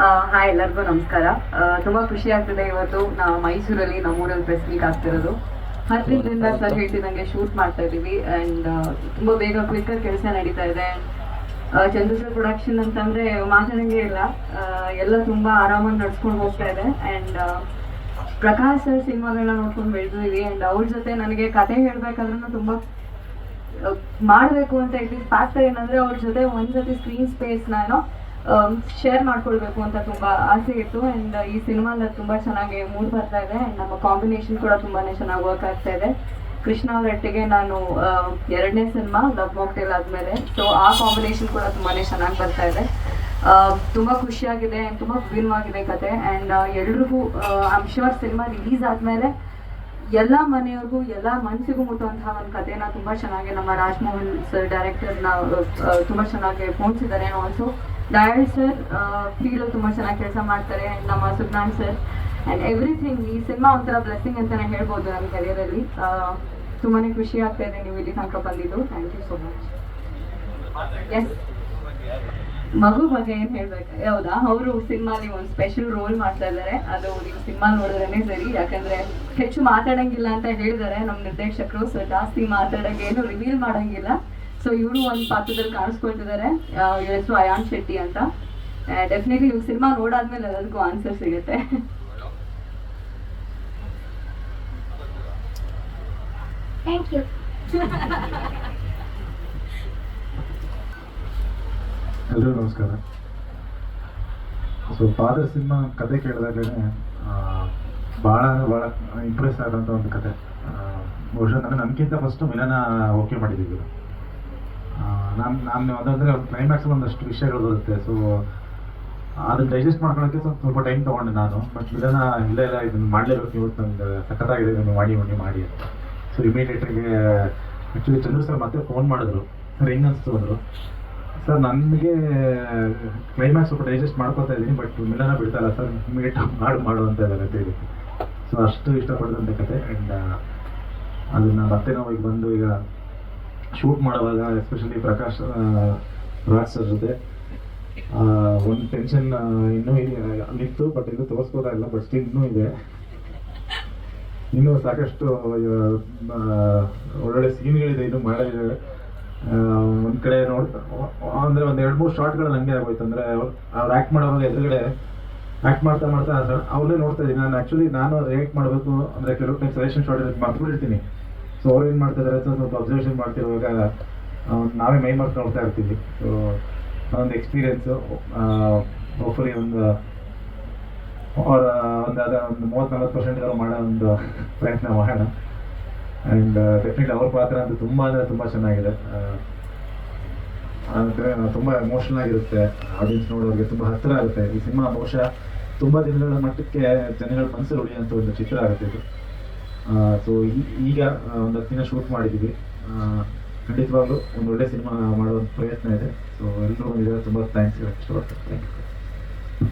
Hi ಎಲ್ಲರಿಗೂ ನಮಸ್ಕಾರ. ತುಂಬಾ ಖುಷಿ ಆಗ್ತಿದೆ ಇವತ್ತು ನಾವು ಮೈಸೂರಲ್ಲಿ ನಮ್ಮೂರಲ್ಲಿ ಪ್ರೆಸ್ ಮೀಟ್ ಆಗ್ತಿರೋದು. ಹತ್ತರಿಂದ ಸರ್ ಹೇಳ್ತಿದ್ದಂಗೆ ಶೂಟ್ ಮಾಡ್ತಾ ಇದ್ದೀವಿ ಆ್ಯಂಡ್ ತುಂಬ ಬೇಗ ಕ್ವಿಕ್ಕರ್ ಕೆಲಸ ನಡೀತಾ ಇದೆ. ಚಂದ್ರಸ ಪ್ರೊಡಕ್ಷನ್ ಅಂತಂದ್ರೆ ಮಾತಾಡಂಗೆ ಇಲ್ಲ. ಎಲ್ಲ ತುಂಬಾ ಆರಾಮಾಗಿ ನಡ್ಸ್ಕೊಂಡು ಹೋಗ್ತಾ ಇದೆ ಆ್ಯಂಡ್ ಪ್ರಕಾಶ್ ಸರ್ ಸಿನಿಮಾಗಳನ್ನ ನೋಡ್ಕೊಂಡು ಬೆಳೆದಿದ್ದೀವಿ ಆ್ಯಂಡ್ ಅವ್ರ ಜೊತೆ ನನಗೆ ಕತೆ ಹೇಳ್ಬೇಕಾದ್ರೂ ತುಂಬ ಮಾಡಬೇಕು ಅಂತ ಇದ್ದಿದ್ದು ಫ್ಯಾಕ್ಟರ್ ಏನಂದ್ರೆ ಅವ್ರ ಜೊತೆ ಒಂದ್ ಜೊತೆ ಸ್ಕ್ರೀನ್ ಸ್ಪೇಸ್ ಏನೋ ಶೇರ್ ಮಾಡ್ಕೊಳ್ಬೇಕು ಅಂತ ತುಂಬಾ ಆಸೆ ಇತ್ತು. ಅಂಡ್ ಈ ಸಿನಿಮಾದ ತುಂಬಾ ಚೆನ್ನಾಗಿ ಮೂಡ್ ಬರ್ತಾ ಇದೆ. ಅಂಡ್ ನಮ್ಮ ಕಾಂಬಿನೇಷನ್ ಕೂಡ ತುಂಬಾ ಚೆನ್ನಾಗಿ ವರ್ಕ್ ಆಗ್ತಾ ಇದೆ. ಕೃಷ್ಣ ಅವರೊಟ್ಟಿಗೆ ನಾನು ಆ, ಎರಡನೇ ಸಿನಿಮಾ ಲವ್ ಮಾಕ್ಟೇಲ್ ಆದ್ಮೇಲೆ. ಸೊ ಆ ಕಾಂಬಿನೇಷನ್ ಕೂಡ ತುಂಬಾ ಚೆನ್ನಾಗಿ ಬರ್ತಾ ಇದೆ. ತುಂಬ ತುಂಬಾ ಖುಷಿಯಾಗಿದೆ ಆ್ಯಂಡ್ ತುಂಬಾ ವಿಭಿನ್ನವಾಗಿದೆ ಕತೆ. ಅಂಡ್ ಎಲ್ರಿಗೂ ಐಮ್ ಶ್ಯೂರ್ ಸಿನಿಮಾ ರಿಲೀಸ್ ಆದ್ಮೇಲೆ ಎಲ್ಲ ಮನೆಯವ್ರಿಗೂ ಎಲ್ಲ ಮನಸ್ಸಿಗೂ ಮುಟ್ಟುವಂತಹ ಒಂದು ಕಥೆನ ತುಂಬಾ ಚೆನ್ನಾಗಿ ನಮ್ಮ ರಾಜ್ಮೋಹನ್ ಸರ್ ಡೈರೆಕ್ಟರ್ನ ತುಂಬಾ ಚೆನ್ನಾಗಿ ಪೋಣಿಸಿದ್ದಾರೆ. ಆಲ್ಸೋ ಡಯಲ್ ಸರ್ ಫೀಲ್ ತುಂಬಾ ಚೆನ್ನಾಗಿ ಕೆಲಸ ಮಾಡ್ತಾರೆ ನಮ್ಮ ಸುಜ್ಞಾನ್ ಸರ್ ಆ್ಯಂಡ್ ಎವ್ರಿಥಿಂಗ್ ಈ ಸಿನಿಮಾ ಒಂಥರ ಬ್ಲೆಸ್ಸಿಂಗ್ ಅಂತಲೇ ಹೇಳ್ಬೋದು ನನ್ನ ಕರಿಯರಲ್ಲಿ ತುಂಬಾ ಖುಷಿ ಆಗ್ತಾ ಇದೆ ನೀವು ಇಲ್ಲಿ ತನಕ ಬಂದಿದ್ದು. Thank you so much yes ಮಗು ಬಗ್ಗೆ ಏನು ಹೇಳ್ಬೇಕು? ಹೌದಾ? ಅವರು ಸಿನಿಮಾಲಿ ಒಂದು ಸ್ಪೆಷಲ್ ರೋಲ್ ಮಾಡ್ತಾ ಇದ್ದಾರೆ. ಅದು ನೀವು ಸಿನಿಮಾ ನೋಡಿದ್ರೇನೆ ಸರಿ. ಯಾಕಂದ್ರೆ ಹೆಚ್ಚು ಮಾತಾಡಂಗಿಲ್ಲ ಅಂತ ಹೇಳಿದ್ದಾರೆ. ನಮ್ಮ ನಿರ್ದೇಶಕರು ಸೊ ಜಾಸ್ತಿ ಮಾತಾಡಂಗೆ ಏನು ರಿವೀಲ್ ಮಾಡಂಗಿಲ್ಲ. ಸೊ ಇವರು ಒಂದು ಪಾತ್ರದಲ್ಲಿ ಕಾಣಿಸ್ಕೊಳ್ತಿದ್ದಾರೆ ಇವ್ರ ಹೆಸರು ಅಯಾನ್ ಶೆಟ್ಟಿ ಅಂತ. ಡೆಫಿನೆಟ್ಲಿ ಇವ್ರು ಸಿನಿಮಾ ನೋಡಾದ್ಮೇಲೆ ಎಲ್ಲದಕ್ಕೂ ಆನ್ಸರ್ ಸಿಗುತ್ತೆ. ಥ್ಯಾಂಕ್ ಯು ನಮಸ್ಕಾರ. ಸೊ ಫಾದರ್ ಸಿನಿಮಾ ಕತೆ ಕೇಳಿದಾಗಲೇ ಭಾಳ ಭಾಳ ಇಂಪ್ರೆಸ್ ಆದಂಥ ಒಂದು ಕತೆ. ಬಹುಶಃ ನನಗೆ ನನಗಿಂತ ಫಸ್ಟು ಮಿಲನ ಓಕೆ ಮಾಡಿದ್ದೀವಿ. ನಾನು ನಾನು ಅದಂದರೆ ಕ್ಲೈಮ್ಯಾಕ್ಸ್ ಒಂದಷ್ಟು ವಿಷಯಗಳು ಬರುತ್ತೆ. ಸೊ ಅದನ್ನ ಡೈಜೆಸ್ಟ್ ಮಾಡ್ಕೊಳ್ಳೋಕ್ಕೆ ಸ್ವಲ್ಪ ಸ್ವಲ್ಪ ಟೈಮ್ ತೊಗೊಂಡೆ ನಾನು. ಬಟ್ ಮಿಲನ ಇಲ್ಲ ಇಲ್ಲ, ಇದನ್ನು ಮಾಡಲೇಬೇಕು ಇವತ್ತು ನಂಗೆ ಸಖತ್ತಾಗಿದೆ, ಇದನ್ನು ಮಾಡಿ ಮಾಡಿ ಮಾಡಿ ಅಂತ. ಸೊ ಇಮಿಡಿಯೇಟಾಗಿ ಆ್ಯಕ್ಚುಲಿ ಚಂದ್ರು ಸರ್ ಮತ್ತೆ ಫೋನ್ ಮಾಡಿದ್ರು. ಸರ್ ಹೆಂಗೆ ಅನಿಸ್ತು ಅಂದರು ಸರ್ ನನಗೆ ಕ್ಲೈಮ್ಯಾಕ್ಸ್ ಸ್ವಲ್ಪ ಡೈಜೆಸ್ಟ್ ಮಾಡ್ಕೊತಾ ಇದ್ದೀನಿ ಬಟ್ ಮಿಲನ ಬಿಡ್ತಾ ಇಲ್ಲ. ಸರ್ ಇಮಿಡಿಯೇಟ್ ಮಾಡು ಮಾಡು ಅಂತ ಇದ್ದಾರೆ ಸೊ ಅಷ್ಟು ಇಷ್ಟಪಡಿದಂಥ ಕತೆ. ಆ್ಯಂಡ್ ಅದನ್ನು ಮತ್ತೆ ನಾವು ಈಗ ಬಂದು ಈಗ ಶೂಟ್ ಮಾಡುವಾಗ ಎಸ್ಪೆಷಲಿ ಪ್ರಕಾಶ್ ರಾಜ್ ಸರ್ ಜೊತೆ ಒಂದು ಟೆನ್ಷನ್ ಇನ್ನೂ ಇದೆ- ನಿಂತು ಬಟ್ ತೋರಿಸ್ಕೋತಾ ಇಲ್ಲ ಬಟ್ ಸ್ಟಿಲ್ ಇನ್ನೂ ಇದೆ. ಇನ್ನೂ ಸಾಕಷ್ಟು ಒಳ್ಳೊಳ್ಳೆ ಸೀನ್ಗಳಿದೆ, ಇನ್ನೂ ಮಾಡಿದ್ದಾರೆ ಒಂದು ಕಡೆ ನೋಡ್, ಅಂದರೆ ಒಂದು ಎರಡು ಮೂರು ಶಾರ್ಟ್ಗಳು ನನಗೆ ಆಗೋಯ್ತು. ಅಂದರೆ, ಅವ್ರು ಆ್ಯಕ್ಟ್ ಮಾಡೋವಾಗ ಎದುರುಗಡೆ ಆ್ಯಕ್ಟ್ ಮಾಡ್ತಾ ಮಾಡ್ತಾ ಅವ್ರನ್ನೇ ನೋಡ್ತಾ ಇದ್ದೀನಿ. ನಾನು ಆ್ಯಕ್ಚುಲಿ ನಾನು ರಿಯಾಕ್ಟ್ ಮಾಡಬೇಕು, ಅಂದರೆ ಕೆಲವು ಟೈಮ್ ಸಜೆಷನ್ ಶಾರ್ಟ್ ಮರ್ತು ಮರ್ತ್ಬಿಟ್ಟಿರ್ತೀನಿ. ಸೊ ಅವ್ರು ಏನು ಮಾಡ್ತಾ ಇದ್ದಾರೆ ಅಂತ ಸ್ವಲ್ಪ ಅಬ್ಸರ್ವೇಷನ್ ಮಾಡ್ತಿರುವಾಗ ನಾವೇ ಮೈ ಮಾರ್ಕ್ ನೋಡ್ತಾ ಇರ್ತೀವಿ. ಸೊ ಒಂದು ಎಕ್ಸ್ಪೀರಿಯೆನ್ಸು ಹೋಪ್ಫುಲಿ ಒಂದು, ಅವರ ಒಂದು ಅದ ಒಂದು ಮೂವತ್ತು ನಲ್ವತ್ತು ಪರ್ಸೆಂಟ್ ಮಾಡೋ ಒಂದು ಪ್ರಯತ್ನ ಮಾಡೋಣ. ಆ್ಯಂಡ್ ಡೆಫಿನೆಟ್ಲಿ ಅವ್ರ ಪಾತ್ರ ಅಂತೂ ತುಂಬ ಅಂದರೆ ತುಂಬ ಚೆನ್ನಾಗಿದೆ. ಅಂದರೆ ತುಂಬ ಎಮೋಷನಲ್ ಆಗಿರುತ್ತೆ. ಆಡಿಯನ್ಸ್ ನೋಡೋರಿಗೆ ತುಂಬ ಹತ್ತಿರ ಆಗುತ್ತೆ. ಈ ಸಿನಿಮಾ ಬಹುಶಃ ತುಂಬ ದಿನಗಳ ಮಟ್ಟಕ್ಕೆ ಜನಗಳ ಮನಸ್ಸಲ್ಲಿ ಉಳಿಯುವಂಥ ಒಂದು ಚಿತ್ರ ಆಗುತ್ತೆ ಇದು. ಸೊ ಈಗ ಒಂದ್ ಹತ್ತು ದಿನ ಶೂಟ್ ಮಾಡಿದ್ದೀವಿ ಖಂಡಿತವಾಗ್ಲೂ ಒಂದು ಒಳ್ಳೆ ಸಿನಿಮಾ ಮಾಡುವಂಥ ಪ್ರಯತ್ನ ಇದೆ. ಸೊ ಎಲ್ಲರೂ ತುಂಬ ಥ್ಯಾಂಕ್ಸ್ ಹೇಳಕ್ಕೆ ಇಷ್ಟಪಡ್ತೀನಿ. Thank you